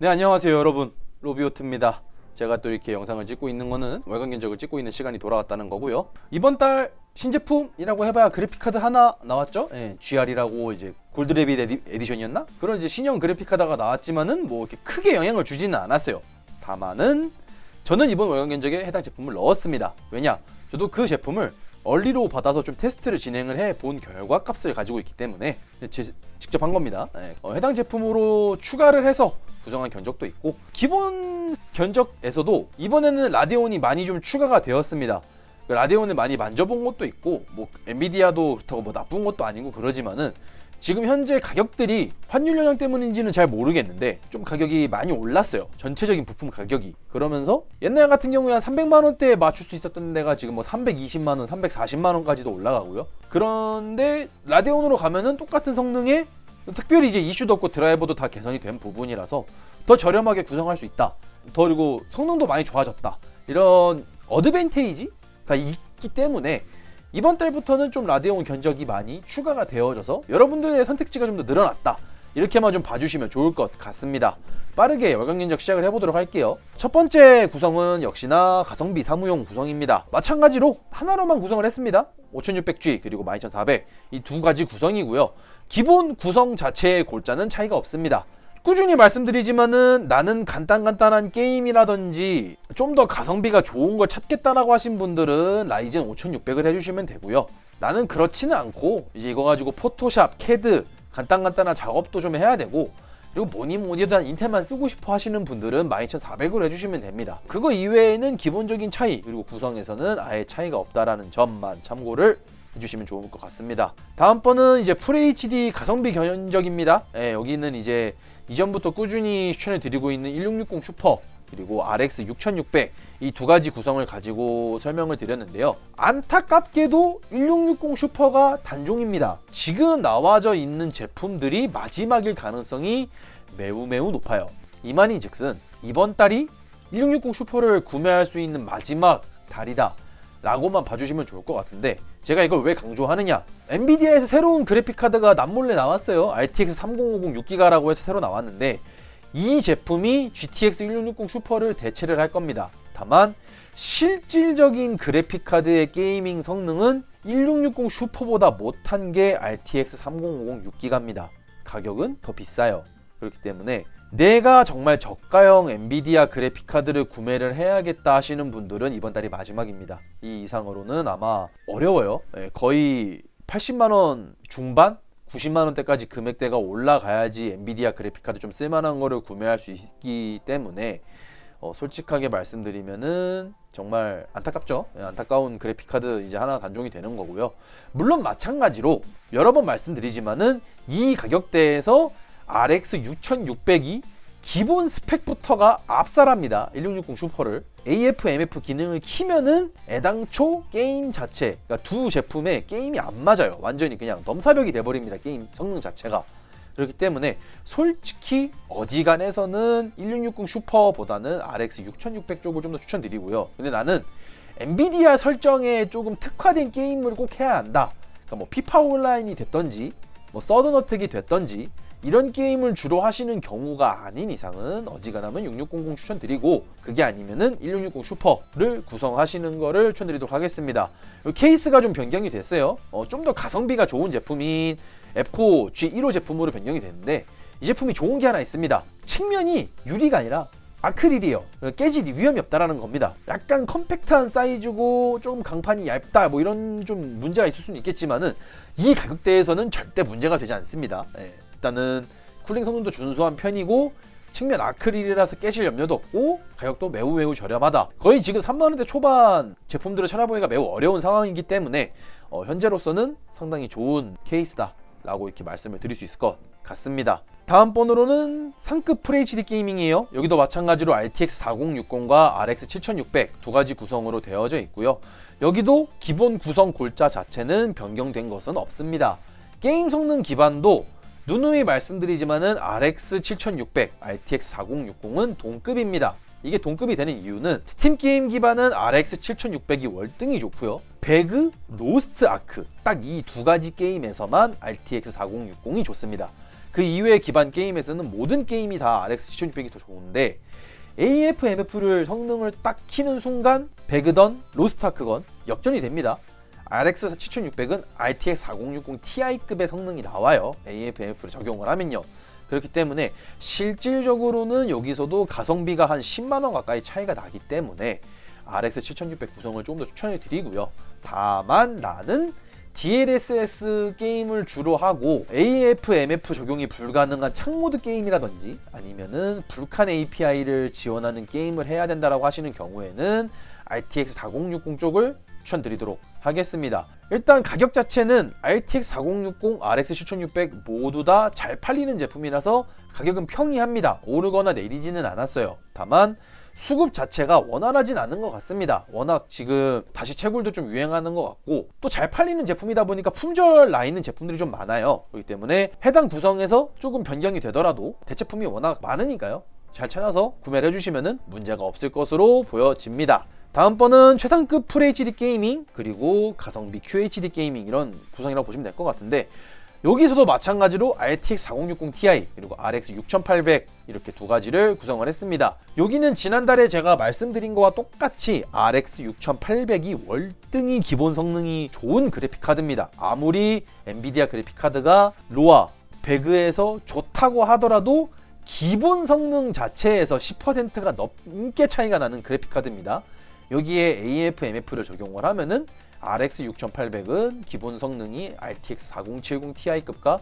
네 안녕하세요 여러분. 로비오트입니다. 제가 또 이렇게 영상을 찍고 있는 거는 월간 견적을 찍고 있는 시간이 돌아왔다는 거고요. 이번 달 신제품이라고 해봐야 그래픽카드 하나 나왔죠? 예, GR이라고 이제 골드레빗 에디, 에디션이었나? 그런 이제 신형 그래픽카드가 나왔지만은 뭐 이렇게 크게 영향을 주지는 않았어요. 다만은 저는 이번 월간 견적에 해당 제품을 넣었습니다. 왜냐? 저도 그 제품을 얼리로 받아서 좀 테스트를 진행을 해 본 결과 값을 가지고 있기 때문에 제, 직접 한 겁니다. 예, 어, 해당 제품으로 추가를 해서 구성한 견적도 있고 기본 견적에서도 이번에는 라데온이 많이 좀 추가가 되었습니다. 그 라데온을 많이 만져본 것도 있고 뭐 엔비디아도 그렇다고 뭐 나쁜 것도 아니고 그러지만은 지금 현재 가격들이 환율 영향 때문인지는 잘 모르겠는데 좀 가격이 많이 올랐어요. 전체적인 부품 가격이. 그러면서 옛날 같은 경우에 한 300만 원대에 맞출 수 있었던 데가 지금 뭐 320만 원, 340만 원까지도 올라가고요. 그런데 라데온으로 가면은 똑같은 성능에 특별히 이제 이슈도 없고 드라이버도 다 개선이 된 부분이라서 더 저렴하게 구성할 수 있다. 더 그리고 성능도 많이 좋아졌다. 이런 어드밴테이지가 있기 때문에 이번 달부터는 좀 라데온 견적이 많이 추가가 되어져서 여러분들의 선택지가 좀 더 늘어났다. 이렇게만 좀 봐주시면 좋을 것 같습니다. 빠르게 월간 견적 시작을 해보도록 할게요. 첫 번째 구성은 역시나 가성비 사무용 구성입니다. 마찬가지로 하나로만 구성을 했습니다. 5600G 그리고 12400 이 두 가지 구성이고요. 기본 구성 자체의 골자는 차이가 없습니다. 꾸준히 말씀드리지만은 나는 간단간단한 게임이라든지 좀 더 가성비가 좋은 걸 찾겠다라고 하신 분들은 라이젠 5600을 해주시면 되고요. 나는 그렇지는 않고 이제 이거 가지고 포토샵, 캐드 간단간단한 작업도 좀 해야 되고 그리고 뭐니 뭐니 해도 한 인텔만 쓰고 싶어 하시는 분들은 12400으로 해주시면 됩니다. 그거 이외에는 기본적인 차이 그리고 구성에서는 아예 차이가 없다라는 점만 참고를 해주시면 좋을 것 같습니다. 다음 번은 이제 FHD 가성비 견적입니다. 예, 여기는 이제 이전부터 꾸준히 추천해 드리고 있는 1660 슈퍼 그리고 RX 6600 이 두 가지 구성을 가지고 설명을 드렸는데요. 안타깝게도 1660 슈퍼가 단종입니다. 지금 나와져 있는 제품들이 마지막일 가능성이 매우 매우 높아요. 이만희 즉슨 이번 달이 1660 슈퍼를 구매할 수 있는 마지막 달이다. 라고만 봐주시면 좋을 것 같은데 제가 이걸 왜 강조하느냐 엔비디아에서 새로운 그래픽카드가 남몰래 나왔어요 RTX 3050 6기가라고 해서 새로 나왔는데 이 제품이 GTX 1660 슈퍼를 대체를 할 겁니다 다만 실질적인 그래픽카드의 게이밍 성능은 1660 슈퍼보다 못한 게 RTX 3050 6기가입니다 가격은 더 비싸요 그렇기 때문에 내가 정말 저가형 엔비디아 그래픽카드를 구매를 해야겠다 하시는 분들은 이번 달이 마지막입니다. 이 이상으로는 아마 어려워요. 예, 거의 80만원 중반? 90만 원대까지 금액대가 올라가야지 엔비디아 그래픽카드 좀 쓸만한 거를 구매할 수 있기 때문에 어, 솔직하게 말씀드리면은 정말 안타깝죠. 예, 안타까운 그래픽카드 이제 하나 단종이 되는 거고요. 물론 마찬가지로 여러 번 말씀드리지만은 이 가격대에서 RX 6600이 기본 스펙부터가 압살합니다. 1660 슈퍼를 AF, MF 기능을 키면은 애당초 게임 자체, 그러니까 두 제품의 게임이 안 맞아요. 완전히 그냥 넘사벽이 돼버립니다. 게임 성능 자체가. 그렇기 때문에 솔직히 어지간해서는 1660 슈퍼보다는 RX 6600 쪽을 좀 더 추천드리고요. 근데 나는 엔비디아 설정에 조금 특화된 게임을 꼭 해야 한다. 그러니까 뭐 피파 온라인이 됐던지, 뭐 서든어택이 됐던지 이런 게임을 주로 하시는 경우가 아닌 이상은 어지간하면 6600 추천드리고 그게 아니면은 1660 슈퍼를 구성하시는 거를 추천드리도록 하겠습니다. 케이스가 좀 변경이 됐어요. 어, 좀 더 가성비가 좋은 제품인 앱코 G15 제품으로 변경이 됐는데 이 제품이 좋은 게 하나 있습니다. 측면이 유리가 아니라 아크릴이에요. 깨질 위험이 없다라는 겁니다. 약간 컴팩트한 사이즈고 좀 강판이 얇다 뭐 이런 좀 문제가 있을 수는 있겠지만은 이 가격대에서는 절대 문제가 되지 않습니다. 예. 일단은 쿨링 성능도 준수한 편이고 측면 아크릴이라서 깨질 염려도 없고 가격도 매우 매우 저렴하다. 거의 지금 3만 원대 초반 제품들을 찾아보기가 매우 어려운 상황이기 때문에 어, 현재로서는 상당히 좋은 케이스다 라고 이렇게 말씀을 드릴 수 있을 것 같습니다. 다음 번으로는 상급 FHD 게이밍이에요. 여기도 마찬가지로 RTX 4060과 RX 7600 두 가지 구성으로 되어져 있고요. 여기도 기본 구성 골자 자체는 변경된 것은 없습니다. 게임 성능 기반도 누누이 말씀드리지만은 RX 7600, RTX 4060은 동급입니다. 이게 동급이 되는 이유는 스팀 게임 기반은 RX 7600이 월등히 좋고요. 배그, 로스트 아크 딱 이 두 가지 게임에서만 RTX 4060이 좋습니다. 그 이외의 기반 게임에서는 모든 게임이 다 RX 7600이 더 좋은데 AFMF를 성능을 딱 키는 순간 배그던 로스타크건 역전이 됩니다. RX 7600은 RTX 4060 Ti급의 성능이 나와요. AFMF를 적용을 하면요. 그렇기 때문에 실질적으로는 여기서도 가성비가 한 10만 원 가까이 차이가 나기 때문에 RX 7600 구성을 조금 더 추천해 드리고요. 다만 나는 DLSS 게임을 주로 하고 AFMF 적용이 불가능한 창모드 게임이라든지 아니면은 불칸 API를 지원하는 게임을 해야 된다라고 하시는 경우에는 RTX 4060 쪽을 추천드리도록 하겠습니다. 일단 가격 자체는 RTX 4060, RX 7600 모두 다 잘 팔리는 제품이라서 가격은 평이합니다. 오르거나 내리지는 않았어요. 다만 수급 자체가 원활하진 않은 것 같습니다. 워낙 지금 다시 채굴도 좀 유행하는 것 같고 또 잘 팔리는 제품이다 보니까 품절 나 있는 제품들이 좀 많아요. 그렇기 때문에 해당 구성에서 조금 변경이 되더라도 대체품이 워낙 많으니까요. 잘 찾아서 구매를 해주시면 문제가 없을 것으로 보여집니다. 다음번은 최상급 FHD 게이밍 그리고 가성비 QHD 게이밍 이런 구성이라고 보시면 될 것 같은데 여기서도 마찬가지로 RTX 4060 Ti 그리고 RX 6800 이렇게 두 가지를 구성을 했습니다. 여기는 지난달에 제가 말씀드린 거와 똑같이 RX 6800이 월등히 기본 성능이 좋은 그래픽 카드입니다. 아무리 엔비디아 그래픽 카드가 로아 배그에서 좋다고 하더라도 기본 성능 자체에서 10%가 넘게 차이가 나는 그래픽 카드입니다. 여기에 AFMF를 적용을 하면은 RX 6800은 기본 성능이 RTX 4070 Ti급과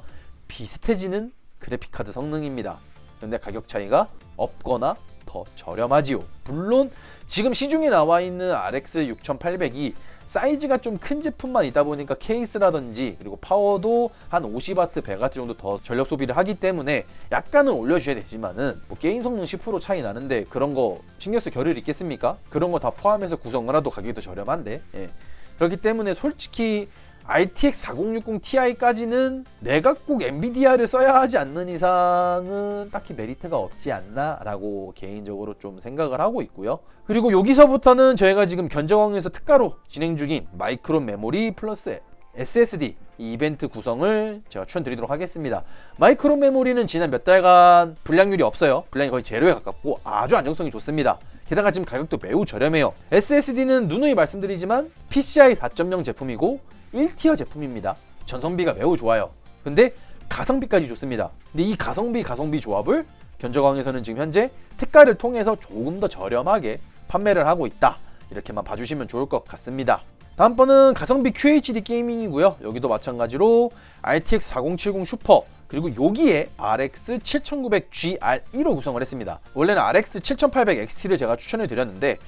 비슷해지는 그래픽카드 성능입니다. 근데 가격 차이가 없거나 더 저렴하지요. 물론 지금 시중에 나와 있는 RX 6800이 사이즈가 좀 큰 제품만 있다 보니까 케이스라든지 그리고 파워도 한 50W, 100W 정도 더 전력 소비를 하기 때문에 약간은 올려주셔야 되지만은 뭐 게임 성능 10% 차이 나는데 그런 거 신경 쓸 겨를이 있겠습니까? 그런 거 다 포함해서 구성을 해도 가격이 더 저렴한데 예. 그렇기 때문에 솔직히 RTX 4060 Ti까지는 내가 꼭 엔비디아를 써야 하지 않는 이상은 딱히 메리트가 없지 않나라고 개인적으로 좀 생각을 하고 있고요. 그리고 여기서부터는 저희가 지금 견적왕에서 특가로 진행 중인 마이크로 메모리 플러스 SSD 이 이벤트 구성을 제가 추천드리도록 하겠습니다. 마이크로 메모리는 지난 몇 달간 불량률이 없어요. 불량이 거의 제로에 가깝고 아주 안정성이 좋습니다. 게다가 지금 가격도 매우 저렴해요. SSD는 누누이 말씀드리지만 PCI 4.0 제품이고 1티어 제품입니다. 전성비가 매우 좋아요. 근데 가성비까지 좋습니다. 근데 이 가성비 가성비 조합을 견적왕에서는 지금 현재 특가를 통해서 조금 더 저렴하게 판매를 하고 있다. 이렇게만 봐주시면 좋을 것 같습니다. 다음번은 가성비 QHD 게이밍이고요. 여기도 마찬가지로 RTX 4070 슈퍼 그리고 여기에 RX 7900 GR1로 구성을 했습니다. 원래는 RX 7800 XT를 제가 추천해 드렸는데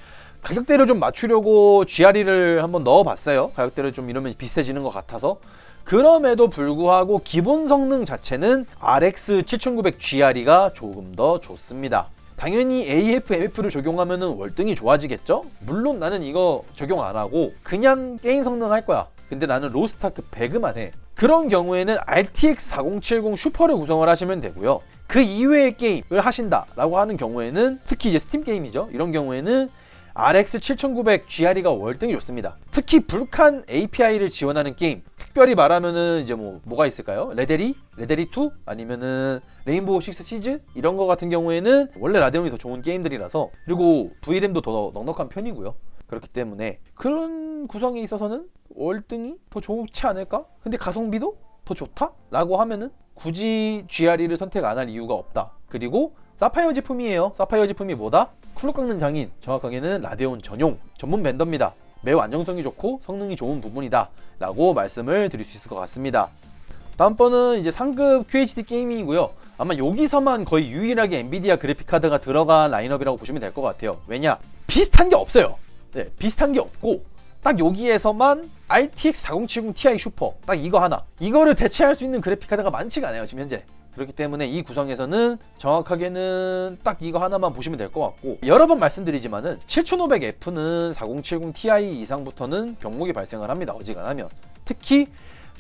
가격대를 좀 맞추려고 GR2를 한번 넣어봤어요. 가격대를 좀 이러면 비슷해지는 것 같아서 그럼에도 불구하고 기본 성능 자체는 RX 7900 GR2가 조금 더 좋습니다. 당연히 AFMF를 적용하면 월등히 좋아지겠죠? 물론 나는 이거 적용 안 하고 그냥 게임 성능 할 거야. 근데 나는 로스타크 배그만 해. 그런 경우에는 RTX 4070 슈퍼를 구성을 하시면 되고요. 그 이외의 게임을 하신다라고 하는 경우에는 특히 이제 스팀 게임이죠. 이런 경우에는 RX 7900 GR이가 월등히 좋습니다. 특히 불칸 API를 지원하는 게임, 특별히 말하면은 이제 뭐 뭐가 있을까요? 레데리, 레데리 2 아니면은 레인보우 식스 시즈 이런 거 같은 경우에는 원래 라데온이 더 좋은 게임들이라서 그리고 VRAM도 더 넉넉한 편이고요. 그렇기 때문에 그런 구성에 있어서는 월등히 더 좋지 않을까? 근데 가성비도 더 좋다? 라고 하면은 굳이 GRE를 선택 안 할 이유가 없다. 그리고 사파이어 제품이에요. 사파이어 제품이 뭐다? 쿨러 깎는 장인, 정확하게는 라데온 전용 전문 밴더입니다. 매우 안정성이 좋고 성능이 좋은 부분이다. 라고 말씀을 드릴 수 있을 것 같습니다. 다음번은 이제 상급 QHD 게이밍이고요. 아마 여기서만 거의 유일하게 엔비디아 그래픽 카드가 들어간 라인업이라고 보시면 될 것 같아요. 왜냐? 비슷한 게 없어요. 네, 비슷한 게 없고 딱 여기에서만 RTX 4070 Ti 슈퍼 딱 이거 하나. 이거를 대체할 수 있는 그래픽 카드가 많지가 않아요 지금 현재. 그렇기 때문에 이 구성에서는 정확하게는 딱 이거 하나만 보시면 될 것 같고 여러 번 말씀드리지만은 7500F는 4070 Ti 이상부터는 병목이 발생을 합니다 어지간하면. 특히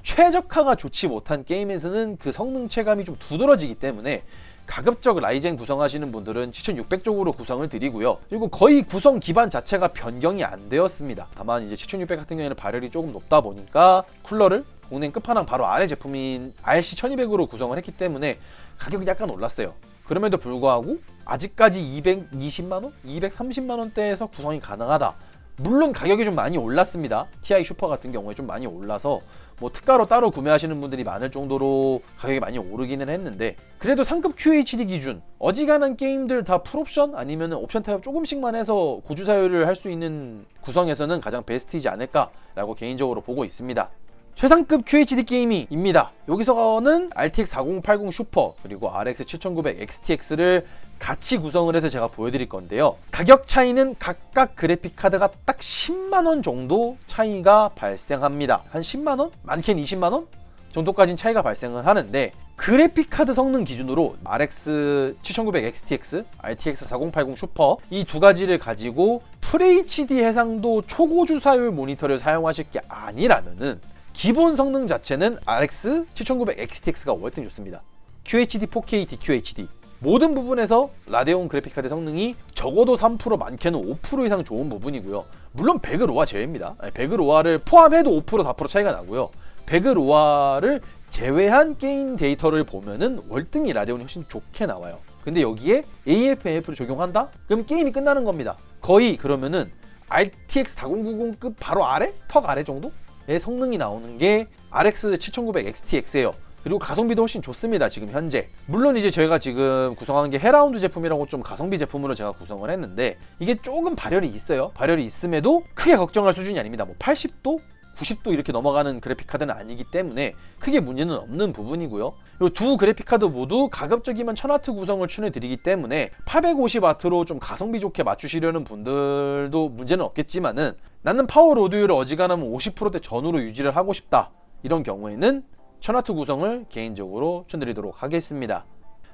최적화가 좋지 못한 게임에서는 그 성능 체감이 좀 두드러지기 때문에 가급적 라이젠 구성하시는 분들은 7600 쪽으로 구성을 드리고요. 그리고 거의 구성 기반 자체가 변경이 안 되었습니다. 다만 이제 7600 같은 경우에는 발열이 조금 높다 보니까 쿨러를 동네 끝판왕 바로 아래 제품인 RC 1200으로 구성을 했기 때문에 가격이 약간 올랐어요. 그럼에도 불구하고 아직까지 220만 원, 230만 원대에서 구성이 가능하다. 물론 가격이 좀 많이 올랐습니다. TI 슈퍼 같은 경우에 좀 많이 올라서 뭐 특가로 따로 구매하시는 분들이 많을 정도로 가격이 많이 오르기는 했는데 그래도 상급 QHD 기준 어지간한 게임들 다 풀옵션 아니면 옵션 타입 조금씩만 해서 고주 사유를 할 수 있는 구성에서는 가장 베스트이지 않을까라고 개인적으로 보고 있습니다. 최상급 QHD 게이밍입니다. 여기서는 RTX 4080 슈퍼 그리고 RX 7900 XTX를 같이 구성을 해서 제가 보여드릴 건데요. 가격 차이는 각각 그래픽 카드가 딱 10만 원 정도 차이가 발생합니다. 한 10만 원? 많게는 20만 원? 정도까지는 차이가 발생을 하는데 그래픽 카드 성능 기준으로 RX 7900 XTX, RTX 4080 슈퍼 이 두 가지를 가지고 FHD 해상도 초고주 사율 모니터를 사용하실 게 아니라면은 기본 성능 자체는 RX 7900 XTX가 월등 좋습니다. QHD 4K DQHD 모든 부분에서 라데온 그래픽카드 성능이 적어도 3% 많게는 5% 이상 좋은 부분이고요. 물론 배그로아 제외입니다. 아니, 배그로아를 포함해도 5% 4% 차이가 나고요. 배그로아를 제외한 게임 데이터를 보면은 월등히 라데온이 훨씬 좋게 나와요. 근데 여기에 AFF를 적용한다? 그럼 게임이 끝나는 겁니다. 거의 그러면은 RTX 4090급 바로 아래? 턱 아래 정도 의 성능이 나오는 게 RX 7900 XTX예요. 그리고 가성비도 훨씬 좋습니다. 지금 현재. 물론 이제 저희가 지금 구성한 게 헤라운드 제품이라고 좀 가성비 제품으로 제가 구성을 했는데 이게 조금 발열이 있어요. 발열이 있음에도 크게 걱정할 수준이 아닙니다. 뭐 80도? 90도 이렇게 넘어가는 그래픽 카드는 아니기 때문에 크게 문제는 없는 부분이고요. 그리고 두 그래픽 카드 모두 가급적이면 1000W 구성을 추천해드리기 때문에 850W로 좀 가성비 좋게 맞추시려는 분들도 문제는 없겠지만은 나는 파워 로드율을 어지간하면 50%대 전후로 유지를 하고 싶다. 이런 경우에는 1000W 구성을 개인적으로 추천드리도록 하겠습니다.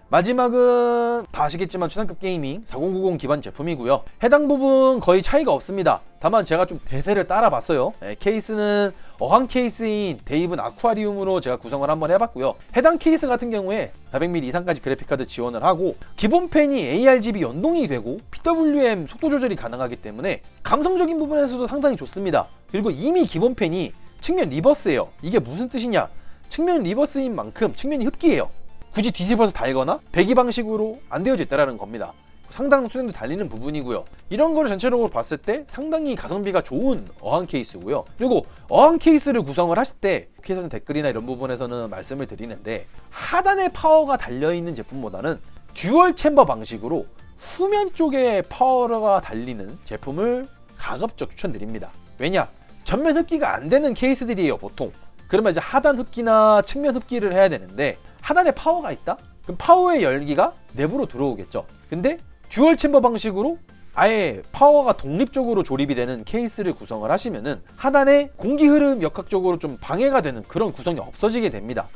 마지막은 다 아시겠지만 최상급 게이밍 4090 기반 제품이고요. 해당 부분 거의 차이가 없습니다. 다만 제가 좀 대세를 따라봤어요. 네, 케이스는 어항 케이스인 데이븐 아쿠아리움으로 제가 구성을 한번 해봤고요. 해당 케이스 같은 경우에 400mm 이상까지 그래픽카드 지원을 하고 기본 펜이 ARGB 연동이 되고 PWM 속도 조절이 가능하기 때문에 감성적인 부분에서도 상당히 좋습니다. 그리고 이미 기본 펜이 측면 리버스예요. 이게 무슨 뜻이냐? 측면 리버스인 만큼 측면이 흡기예요. 굳이 뒤집어서 달거나 배기 방식으로 안 되어져 있다는 겁니다. 상당 수준도 달리는 부분이고요. 이런 거를 전체적으로 봤을 때 상당히 가성비가 좋은 어항 케이스고요. 그리고 어항 케이스를 구성을 하실 때 케이스는 댓글이나 이런 부분에서는 말씀을 드리는데 하단에 파워가 달려있는 제품보다는 듀얼 챔버 방식으로 후면 쪽에 파워가 달리는 제품을 가급적 추천드립니다. 왜냐? 전면 흡기가 안 되는 케이스들이에요, 보통. 그러면 이제 하단 흡기나 측면 흡기를 해야 되는데 하단에 파워가 있다? 그럼 파워의 열기가 내부로 들어오겠죠. 근데 듀얼 챔버 방식으로 아예 파워가 독립적으로 조립이 되는 케이스를 구성을 하시면은 하단에 공기 흐름 역학적으로 좀 방해가 되는 그런 구성이 없어지게 됩니다.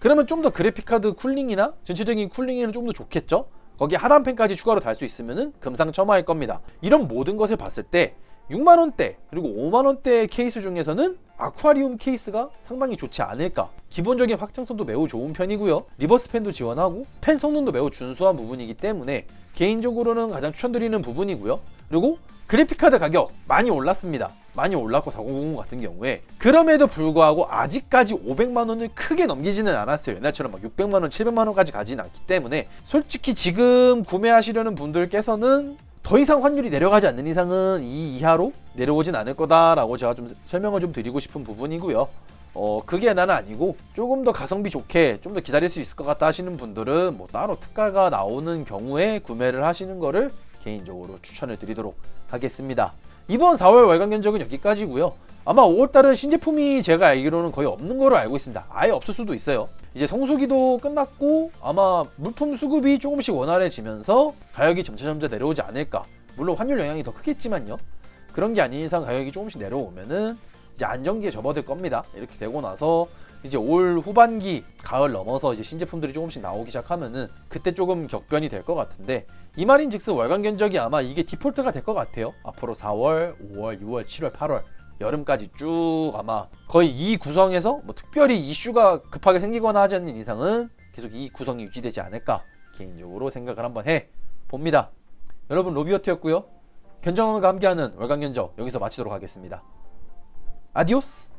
그러면 좀 더 그래픽카드 쿨링이나 전체적인 쿨링에는 좀 더 좋겠죠? 거기에 하단팬까지 추가로 달 수 있으면은 금상첨화일 겁니다. 이런 모든 것을 봤을 때 6만 원대 그리고 5만 원대 케이스 중에서는 아쿠아리움 케이스가 상당히 좋지 않을까. 기본적인 확장성도 매우 좋은 편이고요. 리버스 펜도 지원하고 펜 성능도 매우 준수한 부분이기 때문에 개인적으로는 가장 추천드리는 부분이고요. 그리고 그래픽카드 가격 많이 올랐습니다. 많이 올랐고 4090 같은 경우에 그럼에도 불구하고 아직까지 500만 원을 크게 넘기지는 않았어요. 옛날처럼 막 600만 원, 700만 원까지 가지는 않기 때문에 솔직히 지금 구매하시려는 분들께서는 더 이상 환율이 내려가지 않는 이상은 이 이하로 내려오진 않을 거다라고 제가 좀 설명을 좀 드리고 싶은 부분이고요. 어 그게 나는 아니고 조금 더 가성비 좋게 좀 더 기다릴 수 있을 것 같다 하시는 분들은 뭐 따로 특가가 나오는 경우에 구매를 하시는 거를 개인적으로 추천을 드리도록 하겠습니다. 이번 4월 월간 견적은 여기까지고요. 아마 5월달은 신제품이 제가 알기로는 거의 없는 거로 알고 있습니다. 아예 없을 수도 있어요. 이제 성수기도 끝났고 아마 물품 수급이 조금씩 원활해지면서 가격이 점차점차 내려오지 않을까. 물론 환율 영향이 더 크겠지만요. 그런 게 아닌 이상 가격이 조금씩 내려오면은 이제 안정기에 접어들 겁니다. 이렇게 되고 나서 이제 올 후반기 가을 넘어서 이제 신제품들이 조금씩 나오기 시작하면은 그때 조금 격변이 될 것 같은데 이 말인즉슨 월간 견적이 아마 이게 디폴트가 될 것 같아요. 앞으로 4월, 5월, 6월, 7월, 8월 여름까지 쭉 아마 거의 이 구성에서 뭐 특별히 이슈가 급하게 생기거나 하지 않는 이상은 계속 이 구성이 유지되지 않을까 개인적으로 생각을 한번 해 봅니다. 여러분 로비어트였고요. 견정원과 함께하는 월간 견적 여기서 마치도록 하겠습니다. 아디오스.